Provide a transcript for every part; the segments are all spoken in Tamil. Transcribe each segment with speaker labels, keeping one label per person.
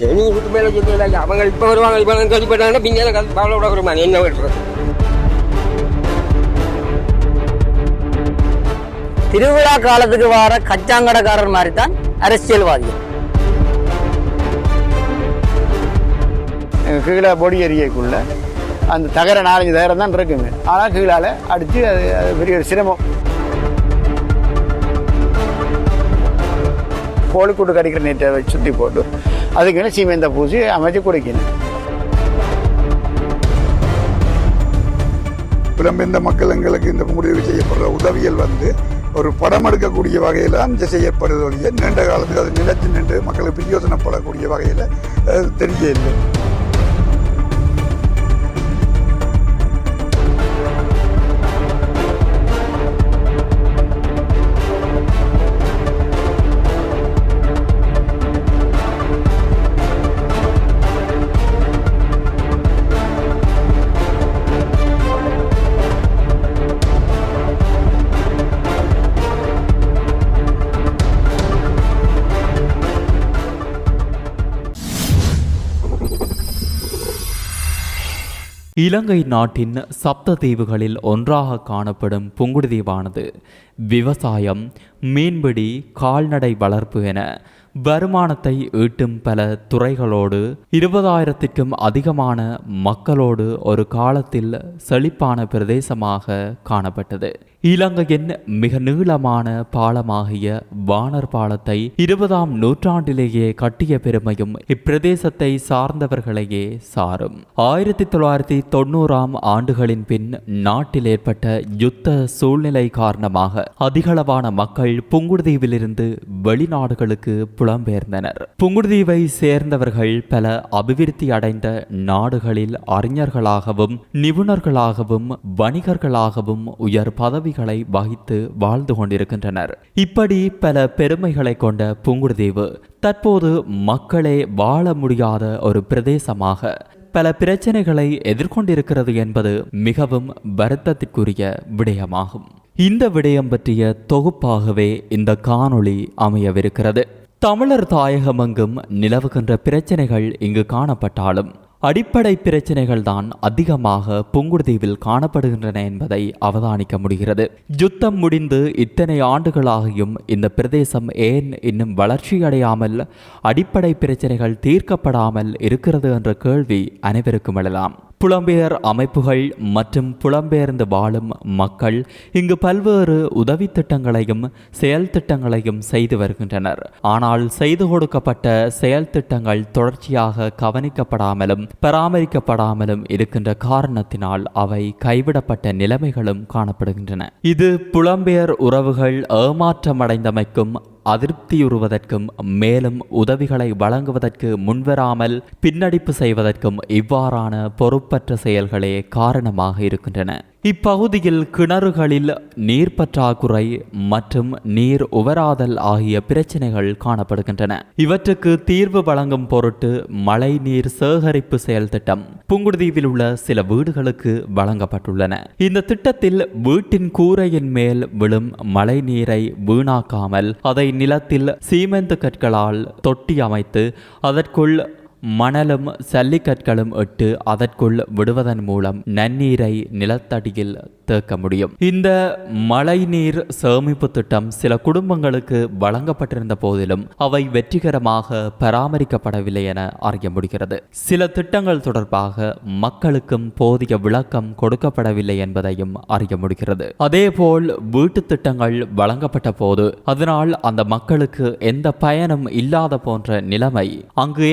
Speaker 1: நீங்க வீட்டு மேல சொல்லல அவங்க இப்ப வருவாங்க இப்ப கழிப்பட்டாங்கன்னா பின்னால பாவல விட வருமா? என்ன வருது
Speaker 2: திருவிழா காலத்துக்கு வர கச்சாங்கடக்காரர் மாதிரி தான் அரசியல்வாதிகள்
Speaker 3: கீழே பொடி எரியக்குள்ள அந்த தகர நாலஞ்சு தகரம் தான் இருக்குங்க. ஆனால் கீழால அடித்து அது அது பெரிய ஒரு சிரமம். கோழிக்கூட்டு கடிக்கிற நீட்டை சுற்றி போட்டு அதுக்குன்னு சீமெந்த பூசி அமைச்சு கொடுக்கணும்
Speaker 4: புலம்பெயர்ந்த மக்கள் எங்களுக்கு இந்த முடிவு செய்யப்படுற உதவிகள் வந்து ஒரு படம் எடுக்கக்கூடிய வகையில் அஞ்சு செய்யப்படுது நீண்ட காலத்துக்கு அது நிலத்து நின்று மக்களுக்கு பிரயோசனப்படக்கூடிய வகையில் அஹ்,
Speaker 5: இலங்கை நாட்டின் சப்த தீவுகளில் ஒன்றாக காணப்படும் புங்குடுதீவானது விவசாயம் மீன்பிடி கால்நடை வளர்ப்பு என வருமானத்தை ஈட்டும் பல துறைகளோடு இருபதாயிரத்திற்கும் அதிகமான மக்களோடு ஒரு காலத்தில் செழிப்பான பிரதேசமாக காணப்பட்டது. இலங்கையின் மிக நீளமான பாலமாகிய வானர் பாலத்தை இருபதாம் நூற்றாண்டிலேயே கட்டிய பெருமையும் இப்பிரதேசத்தை சார்ந்தவர்களையே சாரும். ஆயிரத்தி தொள்ளாயிரத்தி தொண்ணூறாம் ஆண்டுகளின் பின் நாட்டில் ஏற்பட்ட யுத்த சூழ்நிலை காரணமாக அதிகளவான மக்கள் புங்குடுதீவிலிருந்து வெளிநாடுகளுக்கு புலம்பெயர்ந்தனர். புங்குடுதீவை சேர்ந்தவர்கள் பல அபிவிருத்தி அடைந்த நாடுகளில் அறிஞர்களாகவும் நிபுணர்களாகவும் வணிகர்களாகவும் உயர் பதவி பதவிகளை வகித்து வாழ்ந்து கொண்டிருக்கின்றனர். இப்படி பல பெருமைகளை கொண்ட புங்குடுதீவு தற்போது மக்களே வாழ முடியாத ஒரு பிரதேசமாக பல பிரச்சனைகளை எதிர்கொண்டிருக்கிறது என்பது மிகவும் வருத்தத்திற்குரிய விடயமாகும். இந்த விடயம் பற்றிய தொகுப்பாகவே இந்த காணொளி அமையவிருக்கிறது. தமிழர் தாயகமெங்கும் நிலவுகின்ற பிரச்சனைகள் இங்கு காணப்பட்டாலும் அடிப்படை பிரச்சனைகள் தான் அதிகமாக புங்குடுதீவில் காணப்படுகின்றன என்பதை அவதானிக்க முடிகிறது. யுத்தம் முடிந்து இத்தனை ஆண்டுகளாகியும் இந்த பிரதேசம் ஏன் இன்னும் வளர்ச்சியடையாமல் அடிப்படை பிரச்சனைகள் தீர்க்கப்படாமல் இருக்கிறது என்ற கேள்வி அனைவருக்கும் எழலாம். புலம்பெயர் அமைப்புகள் மற்றும் புலம்பெயர்ந்து வாழும் மக்கள் இங்கு பல்வேறு உதவி திட்டங்களையும் செயல் திட்டங்களையும் செய்து வருகின்றனர். ஆனால் செய்து கொடுக்கப்பட்ட செயல் திட்டங்கள் தொடர்ச்சியாக கவனிக்கப்படாமலும் பராமரிக்கப்படாமலும் இருக்கின்ற காரணத்தினால் அவை கைவிடப்பட்ட நிலைமைகளும் காணப்படுகின்றன. இது புலம்பெயர் உறவுகள் ஏமாற்றமடைந்தமைக்கும் அதிருப்தியுறுவதற்கும் மேலும் உதவிகளை வழங்குவதற்கு முன்வராமல் பின்னடிப்பு செய்வதற்கும் இவ்வாறான பொறுப்பற்ற செயல்களே காரணமாக இருக்கின்றன. இப்பகுதியில் கிணறுகளில் நீர் பற்றாக்குறை மற்றும் நீர் உவராதல் ஆகிய பிரச்சனைகள் காணப்படுகின்றன. இவற்றுக்கு தீர்வு வழங்கும் பொருட்டு மழை நீர் சேகரிப்பு செயல் திட்டம் புங்குடுதீவில் உள்ள சில வீடுகளுக்கு வழங்கப்பட்டுள்ளன. இந்த திட்டத்தில் வீட்டின் கூரையின் மேல் விழும் மழை நீரை வீணாக்காமல் அதை நிலத்தில் சீமெந்து கற்களால் தொட்டி அமைத்து அதற்குள் மணலும் சல்லிக்கற்களும் இட்டு அதற்குள் விடுவதன் மூலம் நன்னீரை நிலத்தடியில் தேக்க முடியும். இந்த மழைநீர் சேமிப்பு திட்டம் சில குடும்பங்களுக்கு வழங்கப்பட்டிருந்த போதிலும் அவை வெற்றிகரமாக பராமரிக்கப்படவில்லை என அறிய முடிகிறது. சில திட்டங்கள் தொடர்பாக மக்களுக்கும் போதிய விளக்கம் கொடுக்கப்படவில்லை என்பதையும் அறிய முடிகிறது. அதேபோல் வீட்டு திட்டங்கள் வழங்கப்பட்ட போது அதனால் அந்த மக்களுக்கு எந்த பயனும் இல்லாத போன்ற நிலைமை அங்கு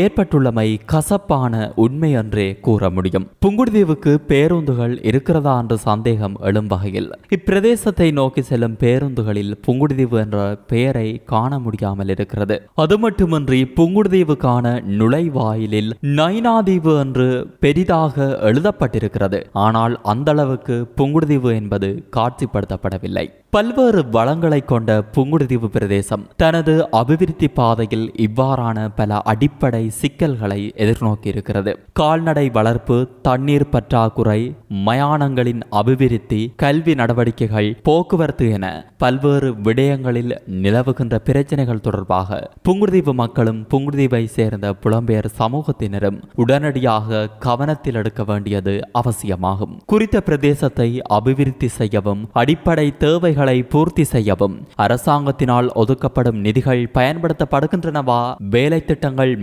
Speaker 5: நிலைமை கசப்பான உண்மை என்றே கூற முடியும். புங்குடுதீவுக்கு பேருந்துகள் இருக்கிறதா என்ற சந்தேகம் எழும் வகையில். இப்பிரதேசத்தை நோக்கி செல்லும் பேருந்துகளில் புங்குடுதீவு என்ற பெயரை காண முடியாமல் இருக்கிறது. அது மட்டுமின்றி புங்குடுதீவுக்கான நுழைவாயிலில் நைனாதீவு என்று பெரிதாக எழுதப்பட்டிருக்கிறது. ஆனால் அந்த அளவுக்கு புங்குடுதீவு என்பது காட்சிப்படுத்தப்படவில்லை. பல்வேறு வளங்களை கொண்ட புங்குடுதீவு பிரதேசம் தனது அபிவிருத்தி பாதையில் இவ்வாறான பல அடிப்படை சிக்கல்கள் சவால்களை எதிர்நோக்கி இருக்கிறது கால்நடை வளர்ப்பு தண்ணீர் பற்றாக்குறை மயானங்களின் அபிவிருத்தி கல்வி நடவடிக்கைகள் போக்குவரத்து என பல்வேறு விடயங்களில் நிலவுகின்ற பிரச்சனைகள் தொடர்பாக புங்குடுதீவு மக்களும் புங்குடுதீவை சேர்ந்த புலம்பெயர் சமூகத்தினரும் உடனடியாக கவனத்தில் எடுக்க வேண்டியது அவசியமாகும். குறித்த பிரதேசத்தை அபிவிருத்தி செய்யவும் அடிப்படை தேவைகளை பூர்த்தி செய்யவும் அரசாங்கத்தினால் ஒதுக்கப்படும் நிதிகள் பயன்படுத்தப்படுகின்றனவா வேலை திட்டங்கள்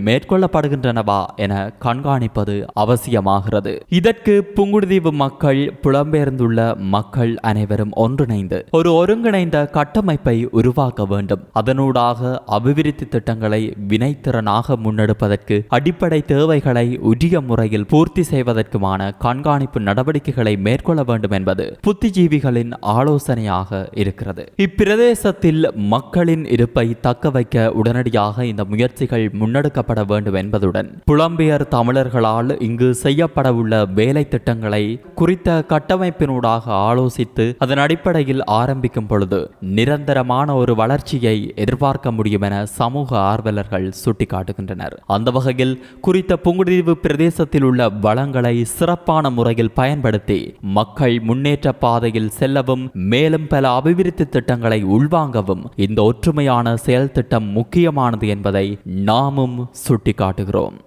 Speaker 5: உள்ளனவா என கண்காணிப்பது அவசியமாகிறது. இதற்கு புங்குடுதீவு மக்கள் புலம்பெயர்ந்துள்ள மக்கள் அனைவரும் ஒன்றிணைந்து ஒரு ஒருங்கிணைந்த கட்டமைப்பை உருவாக்க வேண்டும். அதனூடாக அபிவிருத்தி திட்டங்களை வினைத்திறனாக முன்னெடுப்பதற்கு அடிப்படை தேவைகளை உரிய முறையில் பூர்த்தி செய்வதற்குமான கண்காணிப்பு நடவடிக்கைகளை மேற்கொள்ள வேண்டும் என்பது புத்திஜீவிகளின் ஆலோசனையாக இருக்கிறது. இப்பிரதேசத்தில் மக்களின் இருப்பை தக்க வைக்க உடனடியாக இந்த முயற்சிகள் முன்னெடுக்கப்பட வேண்டும் என்பதுடன் புலம்பெயர் தமிழர்களால் இங்கு செய்யப்படவுள்ள வேலை திட்டங்களை குறித்த கட்டமைப்பினூடாக ஆலோசித்து அதன் அடிப்படையில் ஆரம்பிக்கும் பொழுது நிரந்தரமான ஒரு வளர்ச்சியை எதிர்பார்க்க முடியும் என சமூக ஆர்வலர்கள் சுட்டிக்காட்டுகின்றனர். அந்த வகையில் குறித்த புங்குடுதீவு பிரதேசத்தில் உள்ள வளங்களை சிறப்பான முறையில் பயன்படுத்தி மக்கள் முன்னேற்ற பாதையில் செல்லவும் மேலும் பல அபிவிருத்தி திட்டங்களை உள்வாங்கவும் இந்த ஒற்றுமையான செயல் திட்டம் முக்கியமானது என்பதை நாமும் சுட்டிக்காட்டுகிறோம்.